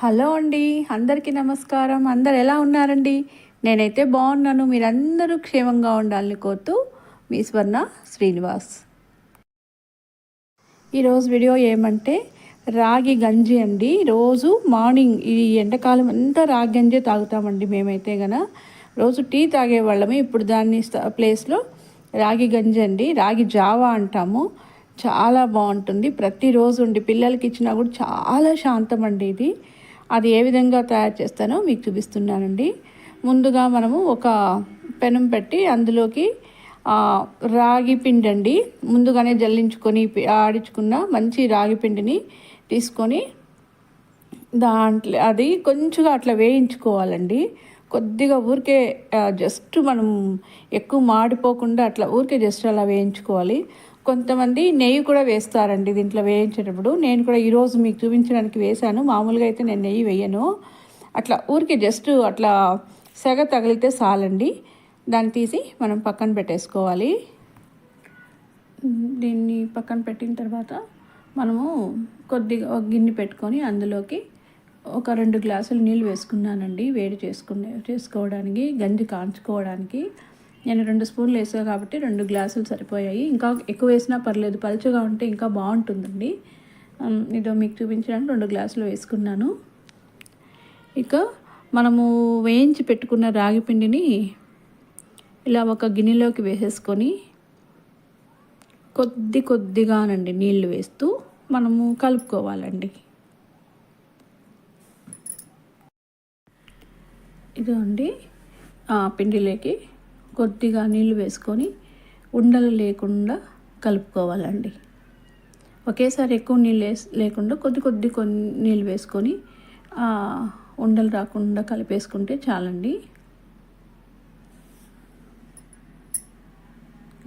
Hello అండి అందరికీ నమస్కారం. అందరు ఎలా ఉన్నారండి? నేనైతే బాగున్నాను. మీరందరూ క్షేమంగా ఉండాలని కోరుతూ మీ స్వర్ణ శ్రీనివాస్. ఈరోజు వీడియో ఏమంటే రాగి గంజి అండి. రోజు మార్నింగ్ ఈ ఎండాకాలం అంతా రాగి గంజే తాగుతామండి మేమైతే గన. రోజు టీ తాగేవాళ్ళమే ఇప్పుడు దాన్ని ప్లేస్లో రాగి గంజి అండి. రాగి జావా అంటాము. చాలా బాగుంటుంది. ప్రతిరోజు ఉండి పిల్లలకి ఇచ్చినా కూడా చాలా శాంతం అండి ఇది. అది ఏ విధంగా తయారు చేస్తానో మీకు చూపిస్తున్నానండి. ముందుగా మనము ఒక పెనం పెట్టి అందులోకి రాగి పిండి అండి ముందుగానే జల్లించుకొని ఆడించుకున్న మంచి రాగి పిండిని తీసుకొని దాంట్లో అది కొంచెంగా అట్లా వేయించుకోవాలండి. కొద్దిగా ఊరికే జస్ట్ మనం ఎక్కువ మాడిపోకుండా అట్లా ఊరికే జస్ట్ అలా వేయించుకోవాలి. కొంతమంది నెయ్యి కూడా వేస్తారండి దీంట్లో వేయించేటప్పుడు. నేను కూడా ఈరోజు మీకు చూపించడానికి వేశాను. మామూలుగా అయితే నేను నెయ్యి వేయను. అట్లా ఊరికి జస్ట్ అట్లా సెగ తగిలితే చాలండి దాన్ని తీసి మనం పక్కన పెట్టేసుకోవాలి. దీన్ని పక్కన పెట్టిన తర్వాత మనము కొద్దిగా ఒక గిన్నె పెట్టుకొని అందులోకి ఒక రెండు గ్లాసులు నీళ్ళు వేసుకున్నానండి. వేడి చేసుకునే చేసుకోవడానికి గంజి కాంచుకోవడానికి నేను రెండు స్పూన్లు వేసా కాబట్టి రెండు గ్లాసులు సరిపోయాయి. ఇంకా ఎక్కువ వేసినా పర్లేదు పలుచగా ఉంటే ఇంకా బాగుంటుందండి. ఇదో మీకు చూపించడానికి రెండు గ్లాసులు వేసుకున్నాను. ఇక మనము వేయించి పెట్టుకున్న రాగి పిండిని ఇలా ఒక గిన్నెలోకి వేసేసుకొని కొద్ది కొద్దిగానండి నీళ్ళు వేస్తూ మనము కలుపుకోవాలండి. ఇదో అండి పిండిలోకి కొద్దిగా నీళ్ళు వేసుకొని ఉండలు లేకుండా కలుపుకోవాలండి. ఒకేసారి ఎక్కువ నీళ్ళు వేసి లేకుండా కొద్ది కొద్ది కొన్ని నీళ్ళు వేసుకొని ఉండలు రాకుండా కలిపేసుకుంటే చాలండి.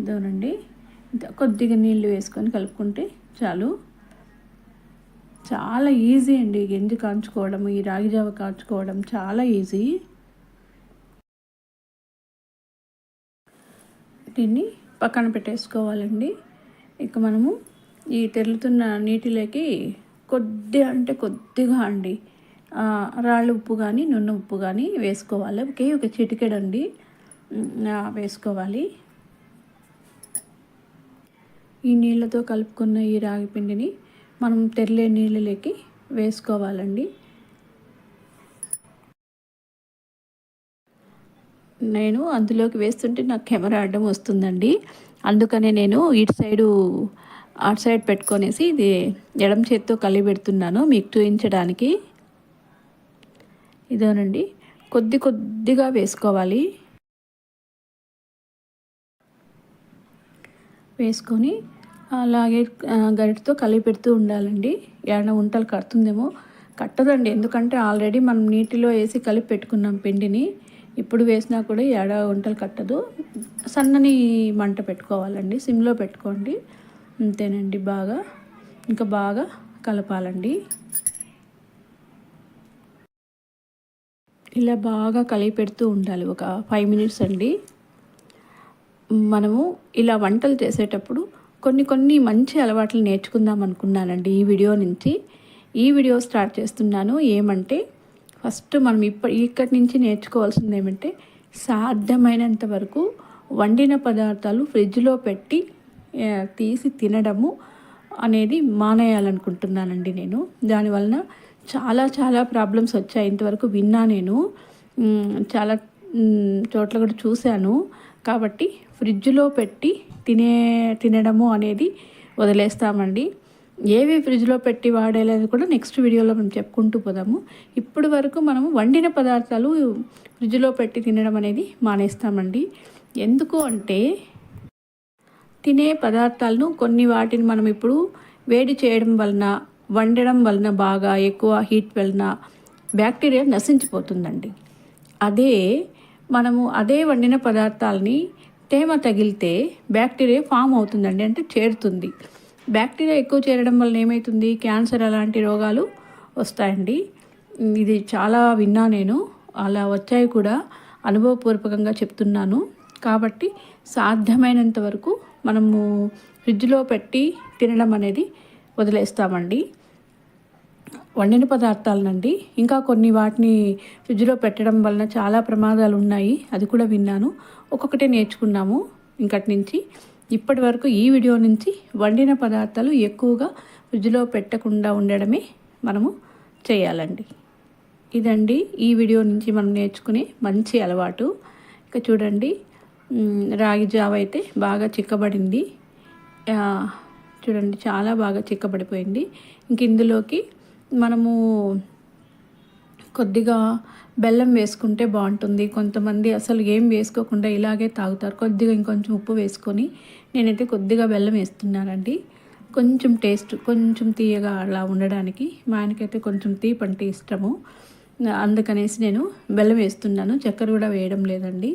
ఇదోనండి. కొద్దిగా నీళ్ళు వేసుకొని కలుపుకుంటే చాలు. చాలా ఈజీ అండి గింజ కాంచుకోవడం ఈ రాగి జావ కాంచుకోవడం చాలా ఈజీ. దీన్ని పక్కన పెట్టేసుకోవాలండి. ఇక మనము ఈ తెరులుతున్న నీటిలోకి కొద్ది అంటే కొద్దిగా అండి రాళ్ళు ఉప్పు కానీ నున్న ఉప్పు కానీ వేసుకోవాలి. ఒకే ఒక చిటికెడండి. వేసుకోవాలి. ఈ నీళ్ళతో కలుపుకున్న ఈ రాగి పిండిని మనం తెరలే నీళ్ళలోకి వేసుకోవాలండి. నేను అందులోకి వేస్తుంటే నాకు కెమెరా అడ్డం వస్తుందండి. అందుకనే నేను ఇటు సైడు అటు సైడ్ పెట్టుకొనేసి ఇది ఎడం చేత్తో కలిగి పెడుతున్నాను మీకు చూపించడానికి. ఇదేనండి. కొద్ది కొద్దిగా వేసుకోవాలి. వేసుకొని అలాగే గరిటతో కలిపి పెడుతూ ఉండాలండి. ఏమైనా ఉంటలు కడుతుందేమో. కట్టదండి. ఎందుకంటే ఆల్రెడీ మనం నీటిలో వేసి కలిపి పెట్టుకున్నాం పిండిని. ఇప్పుడు వేసినా కూడా ఏడ వంటలు కట్టదు. సన్నని మంట పెట్టుకోవాలండి. సిమ్లో పెట్టుకోండి. అంతేనండి బాగా. ఇంకా బాగా కలపాలండి. ఇలా బాగా కలిపి పెడుతూ ఉండాలి. ఒక ఫైవ్ మినిట్స్ అండి. మనము ఇలా వంటలు చేసేటప్పుడు కొన్ని కొన్ని మంచి అలవాట్లు నేర్చుకుందాం అనుకున్నానండి ఈ వీడియో నుంచి. ఈ వీడియో స్టార్ట్ చేస్తున్నాను. ఏమంటే ఫస్ట్ మనం ఇప్పటి ఇక్కడి నుంచి నేర్చుకోవాల్సింది ఏమంటే సాధ్యమైనంత వరకు వండిన పదార్థాలు ఫ్రిడ్జ్లో పెట్టి తీసి తినడము అనేది మానేయాలనుకుంటున్నానండి నేను. దానివలన చాలా చాలా ప్రాబ్లమ్స్ వచ్చాయి. ఇంతవరకు విన్నా నేను. చాలా చోట్ల కూడా చూశాను. కాబట్టి ఫ్రిడ్జ్లో పెట్టి తినే తినడము అనేది వదిలేస్తామండి. ఏవి ఫ్రిడ్జ్లో పెట్టి వాడేలేదు కూడా నెక్స్ట్ వీడియోలో మనం చెప్పుకుంటూ పోదాము. ఇప్పటి వరకు మనము వండిన పదార్థాలు ఫ్రిడ్జ్లో పెట్టి తినడం అనేది మానేస్తామండి. ఎందుకు అంటే తినే పదార్థాలను కొన్ని వాటిని మనం ఇప్పుడు వేడి చేయడం వలన వండడం వలన బాగా ఎక్కువ హీట్ వలన బ్యాక్టీరియా నశించిపోతుందండి. అదే మనము అదే వండిన పదార్థాలని తేమ తగిలితే బ్యాక్టీరియా ఫామ్ అవుతుందండి అంటే చేరుతుంది. బ్యాక్టీరియా ఎక్కువ చేరడం వల్ల ఏమవుతుంది క్యాన్సర్ అలాంటి రోగాలు వస్తాయండి. ఇది చాలా విన్నా నేను. అలా వచ్చాయి కూడా అనుభవపూర్వకంగా చెప్తున్నాను. కాబట్టి సాధ్యమైనంత వరకు మనము ఫ్రిడ్జ్లో పెట్టి తినడం అనేది వదిలేస్తామండి. వండిన పదార్థాలనండి. ఇంకా కొన్ని వాటిని ఫ్రిడ్జ్లో పెట్టడం వలన చాలా ప్రమాదాలు ఉన్నాయి. అది కూడా విన్నాను. ఒక్కొక్కటే నేర్చుకున్నాము. ఇంకటి నుంచి ఇప్పటి వరకు ఈ వీడియో నుంచి వండిన పదార్థాలు ఎక్కువగా ఫ్రిడ్జ్లో పెట్టకుండా ఉండడమే మనము చేయాలండి. ఇదండి ఈ వీడియో నుంచి మనం నేర్చుకునే మంచి అలవాటు. ఇక చూడండి రాగి జావ అయితే బాగా చిక్కబడింది. చూడండి చాలా బాగా చిక్కబడిపోయింది. ఇంక ఇందులోకి మనము కొద్దిగా బెల్లం వేసుకుంటే బాగుంటుంది. కొంతమంది అసలు ఏం వేసుకోకుండా ఇలాగే తాగుతారు. కొద్దిగా ఇంకొంచెం ఉప్పు వేసుకొని నేనైతే కొద్దిగా బెల్లం వేస్తున్నానండి. కొంచెం టేస్ట్ కొంచెం తీయగా అలా ఉండడానికి మా ఆయనకైతే కొంచెం తీపి అంటే ఇష్టము. అందుకనేసి నేను బెల్లం వేస్తున్నాను. చక్కెర కూడా వేయడం లేదండి.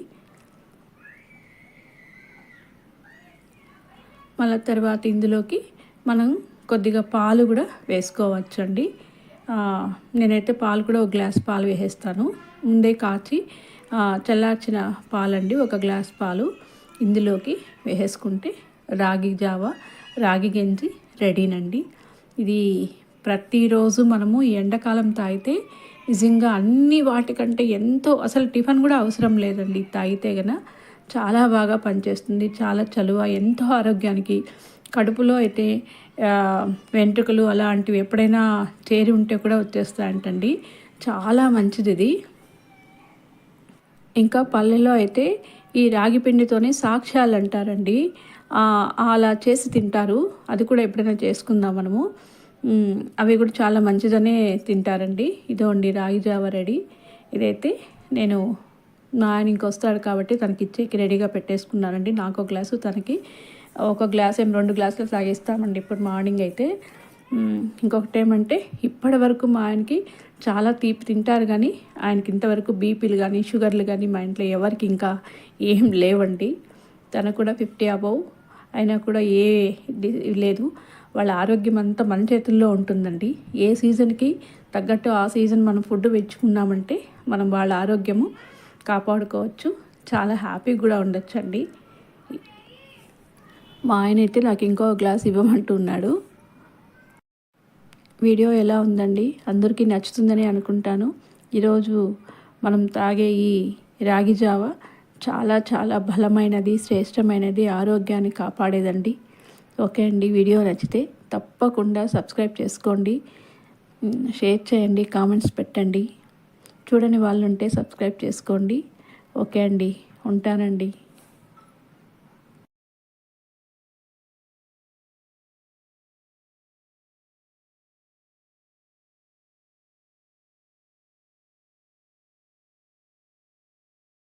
మళ్ళీ తర్వాత ఇందులోకి మనం కొద్దిగా పాలు కూడా వేసుకోవచ్చండి. నేనైతే పాలు కూడా ఒక గ్లాస్ పాలు వేసేస్తాను. ముందే కాచి చల్లార్చిన పాలండి ఒక గ్లాస్ పాలు ఇందులోకి వేసేసుకుంటే రాగి జావ రాగి గంజి రెడీనండి. ఇది ప్రతిరోజు మనము ఎండాకాలం తాగితే నిజంగా అన్ని వాటికంటే ఎంతో అసలు టిఫిన్ కూడా అవసరం లేదండి. తాగితే గన చాలా బాగా పనిచేస్తుంది చాలా చలువ ఎంతో ఆరోగ్యానికి కడుపులో అయితే వెంట్రుకలు అలాంటివి ఎప్పుడైనా చేరి ఉంటే కూడా వచ్చేస్తాయంటండి. చాలా మంచిది ఇది. ఇంకా పల్లెలో అయితే ఈ రాగి పిండితోనే సాక్ష్యాలు అంటారండి. అలా చేసి తింటారు. అది కూడా ఎప్పుడైనా చేసుకుందాం మనము. అవి కూడా చాలా మంచిదనే తింటారండి. ఇదోండి రాగి జావ రెడీ. ఇదైతే నేను మా ఆయన ఇంకొస్తాడు కాబట్టి తనకి ఇచ్చేకి రెడీగా పెట్టేసుకున్నానండి. నాకు ఒక గ్లాసు తనకి. ఒక గ్లాస్ ఏం రెండు గ్లాసులు తాగిస్తామండి ఇప్పుడు మార్నింగ్ అయితే. ఇంకొకటి ఏమంటే ఇప్పటి వరకు మా ఆయనకి చాలా తీపి తింటారు కానీ ఆయనకి ఇంతవరకు బీపీలు కానీ షుగర్లు కానీ మా ఇంట్లో ఎవరికి ఇంకా ఏం లేవండి. తనకు కూడా ఫిఫ్టీ అబౌవ్. అయినా కూడా ఏ లేదు. వాళ్ళ ఆరోగ్యం అంతా మన చేతుల్లో ఉంటుందండి. ఏ సీజన్కి తగ్గట్టు ఆ సీజన్ మనం ఫుడ్ పెంచుకున్నామంటే మనం వాళ్ళ ఆరోగ్యము కాపాడుకోవచ్చు. చాలా హ్యాపీగా కూడా ఉండొచ్చండి. మా ఆయన అయితే నాకు ఇంకో గ్లాస్ ఇవ్వమంటున్నాడు. వీడియో ఎలా ఉందండి? అందరికీ నచ్చుతుందని అనుకుంటాను. ఈరోజు మనం తాగే ఈ రాగి జావ చాలా చాలా బలమైనది శ్రేష్టమైనది ఆరోగ్యాన్ని కాపాడేదండి. ఓకే అండి వీడియో నచ్చితే తప్పకుండా సబ్స్క్రైబ్ చేసుకోండి. షేర్ చేయండి కామెంట్స్ పెట్టండి. చూడని వాళ్ళు ఉంటే సబ్స్క్రైబ్ చేసుకోండి. ఓకే అండి ఉంటానండి.